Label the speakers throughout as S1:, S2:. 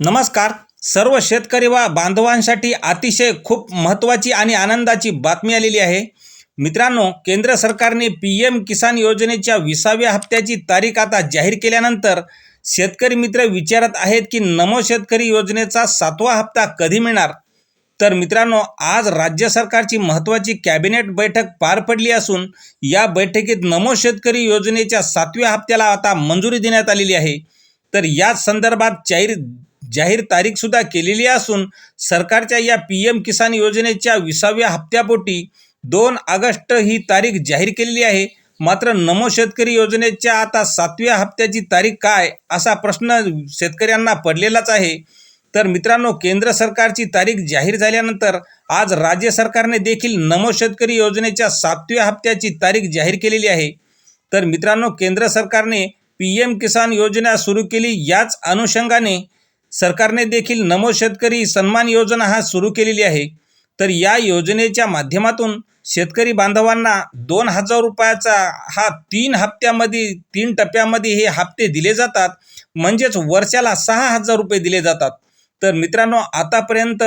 S1: नमस्कार. सर्व शेतकरी व बांधवांसाठी अतिशय खूप महत्त्वाची आणि आनंदाची बातमी आलेली आहे. मित्रांनो केंद्र सरकारने पी एम किसान योजनेच्या विसाव्या हप्त्याची तारीख आता जाहीर केल्यानंतर शेतकरी मित्र विचारत आहेत की नमो शेतकरी योजनेचा सातवा हप्ता कधी मिळणार? तर मित्रांनो आज राज्य सरकारची महत्त्वाची कॅबिनेट बैठक पार पडली असून या बैठकीत नमो शेतकरी योजनेच्या सातव्या हप्त्याला आता मंजुरी देण्यात आलेली आहे. तर याच संदर्भात जाहीर जाहीर तारीखसुद्धा केलेली असून सरकारच्या या पी एम किसान योजनेच्या विसाव्या हप्त्यापोटी दोन ऑगस्ट ही तारीख जाहीर केलेली आहे. मात्र नमो शेतकरी योजनेच्या आता सातव्या हप्त्याची तारीख काय असा प्रश्न शेतकऱ्यांना पडलेलाच आहे. तर मित्रांनो केंद्र सरकारची तारीख जाहीर झाल्यानंतर आज राज्य सरकारने देखील नमो शेतकरी योजनेच्या सातव्या हप्त्याची तारीख जाहीर केलेली आहे. तर मित्रांनो केंद्र सरकारने पी एम किसान योजना सुरू केली याच अनुषंगाने सरकारने देखील नमो शेतकरी सन्मान योजना हा सुरू केलेली आहे. तर या योजनेच्या माध्यमातून शेतकरी बांधवांना दोन हजार रुपयाचा हा तीन हप्त्यामध्ये तीन टप्प्यामध्ये हे हप्ते दिले जातात. म्हणजेच वर्षाला सहा हजार रुपये दिले जातात. तर मित्रांनो आतापर्यंत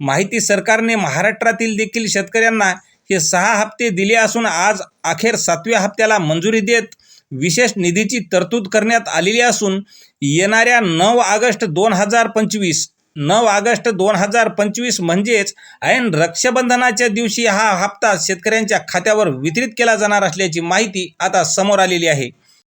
S1: माहिती सरकारने महाराष्ट्रातील देखील शेतकऱ्यांना हे सहा हप्ते दिले असून आज अखेर सातव्या हप्त्याला मंजुरी देत विशेष निधीची तरतूद करण्यात आलेली असून येणाऱ्या नऊ ऑगस्ट दोन हजार पंचवीस नऊ ऑगस्ट दोन हजार पंचवीस म्हणजेच ऐन रक्षाबंधनाच्या दिवशी हा हप्ता शेतकऱ्यांच्या खात्यावर वितरित केला जाणार असल्याची माहिती आता समोर आलेली आहे.